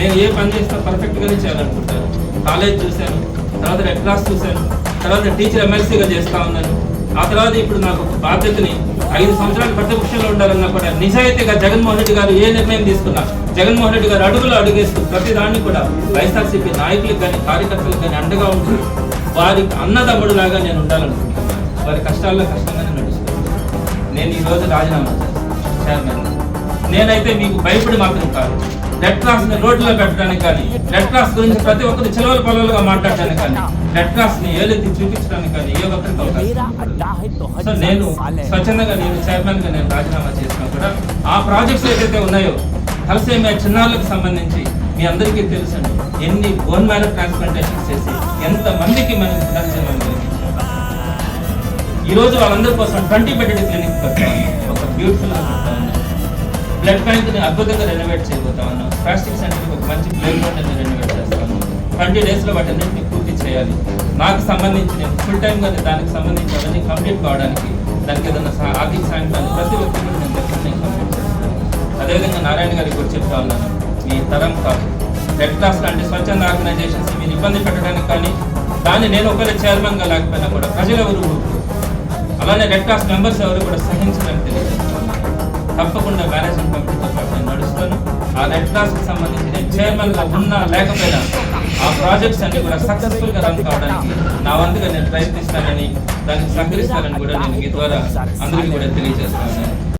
నేను ఏ పని చేసినా పర్ఫెక్ట్గానే చేయాలనుకుంటాను కాలేజ్ చూశాను తర్వాత రెడ్ క్లాస్ చూశాను తర్వాత టీచర్ ఎమ్మెల్సీగా చేస్తా ఉన్నాను. ఆ తర్వాత ఇప్పుడు నాకు ఒక బాధ్యతని ఐదు సంవత్సరాలు ప్రతిపక్షంలో ఉండాలన్నా కూడా నిజాయితీగా జగన్మోహన్ రెడ్డి గారు ఏ నిర్ణయం తీసుకున్నా జగన్మోహన్ రెడ్డి గారు అడుగులో అడుగేస్తూ ప్రతి దాన్ని కూడా వైఎస్ఆర్సీపీ నాయకులకు కానీ కార్యకర్తలకు కానీ అండగా ఉంటూ వారి అన్నదమ్ముడు లాగా నేను ఉండాలనుకుంటున్నాను. వారి కష్టాల్లో కష్టంగానే నడుస్తున్నాను. నేను ఈరోజు రాజీనామా చేస్తాను చైర్మన్ నేనైతే మీకు భయపడి మాత్రం కాదు. రెడ్ క్రాస్ని రోడ్లో పెట్టడానికి కానీ రెడ్ క్రాస్ గురించి ప్రతి ఒక్కరు చిలవల పొలవలుగా మాట్లాడడానికి కానీ రెడ్ క్రాస్ని ఏలెత్తి చూపించడానికి కానీ ఏ ఒక్కరికి అవకాశం. సో నేను స్వచ్ఛందంగా నేను చైర్మన్గా నేను రాజీనామా చేసినా కూడా ఆ ప్రాజెక్ట్స్ ఏదైతే ఉన్నాయో తలసేమియా చిన్నారులకు సంబంధించి మీ అందరికీ తెలుసండి ఎన్ని బోన్ మ్యారో ట్రాన్స్ప్లాంటేషన్ చేసి ఎంత మందికి మనం పునర్జన్మం ఈ రోజు వాళ్ళందరి కోసం ట్వంటీ బెడెడ్ క్లినిక్ ఒక బ్యూటిఫుల్ బ్లడ్ బ్యాంక్ని అద్భుతంగా రెనోవేట్ చేయబోతా ఉన్నాం ప్లాస్టిక్ సెంటర్ ఒక మంచి ప్లే గ్రౌండ్ అనేది రెనోవేట్ చేస్తాము. ట్వంటీ డేస్లో వాటి అన్నింటినీ పూర్తి చేయాలి. నాకు సంబంధించిన ఫుల్ టైం దానికి సంబంధించి అవన్నీ కంప్లీట్ కావడానికి దానికి ఏదైనా ఆర్థిక సాయం కానీ ప్రతి ఒక్కరికి నేను డెఫినెట్లీ కంప్లీట్ చేస్తాను. అదేవిధంగా నారాయణ గారికి కూడా చెప్తా ఉన్నాను. మీ తరం కాదు రెడ్ క్రాస్ లాంటి స్వచ్ఛంద ఆర్గనైజేషన్స్ మీరు ఇబ్బంది పెట్టడానికి కానీ దాన్ని నేను ఒకరి చైర్మన్గా లేకపోయినా కూడా ప్రజలు ఎవరు అలానే రెడ్ క్రాస్ మెంబర్స్ ఎవరు కూడా సహించడానికి ఆ రెడ్ క్రాస్కి సంబంధించిన చైర్మన్గా ఉన్నా లేకపోయినా ఆ ప్రాజెక్ట్స్ అన్ని కూడా సక్సెస్ఫుల్గా రన్ కావడానికి నా వంతుగా నేను ప్రయత్నిస్తానని దానికి సహకరిస్తానని కూడా నేను మీ ద్వారా అందరికీ కూడా తెలియజేస్తాను.